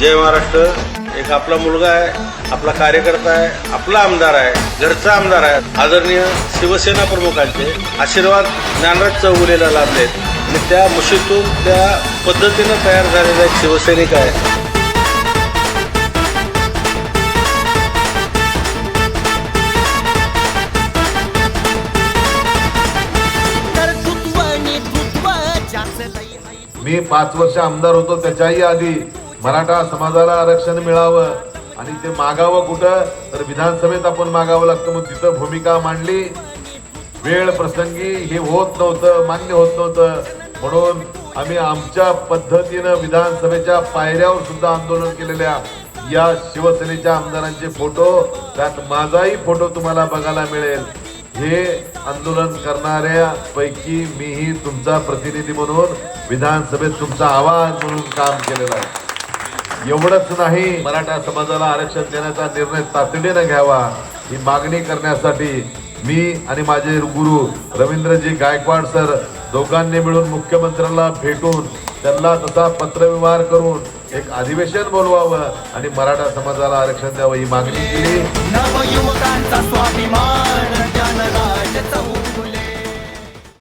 जय महाराष्ट्र. एक आपला मुलगा आहे आपला कार्यकर्ता आहे आपला आमदार आहे घरचा आमदार आहे. आदरणीय शिवसेना प्रमुखांचे आशीर्वाद ज्ञानराज चौगुलेला लाभलेत आणि त्या मुशीतून त्या पद्धतीनं तयार झालेला एक शिवसैनिक आहे. मी पाच वर्ष आमदार होतो त्याच्याही आधी. मराठा समाजाला आरक्षण मिळावं आणि ते मागावं कुठं? तर विधानसभेत आपण मागावं लागतं. मग तिथं भूमिका मांडली. वेळ प्रसंगी हे होत नव्हतं मान्य होत नव्हतं. म्हणून आम्ही आमच्या पद्धतीनं विधानसभेच्या पायऱ्यावर सुद्धा आंदोलन केलेल्या या शिवसेनेच्या आमदारांचे फोटो त्यात माझाही फोटो तुम्हाला बघायला मिळेल. हे आंदोलन करणाऱ्या पैकी मीही तुमचा प्रतिनिधी म्हणून विधानसभेत तुमचा आवाज म्हणून काम केलेलं आहे. एवढंच नाही मराठा समाजाला आरक्षण देण्याचा निर्णय तातडीनं घ्यावा ही मागणी करण्यासाठी मी आणि माझे गुरु रवींद्रजी गायकवाड सर दोघांनी मिळून मुख्यमंत्र्यांना भेटून त्यांना तसा पत्रव्यवहार करून एक अधिवेशन बोलवावं आणि मराठा समाजाला आरक्षण द्यावं ही मागणी केली.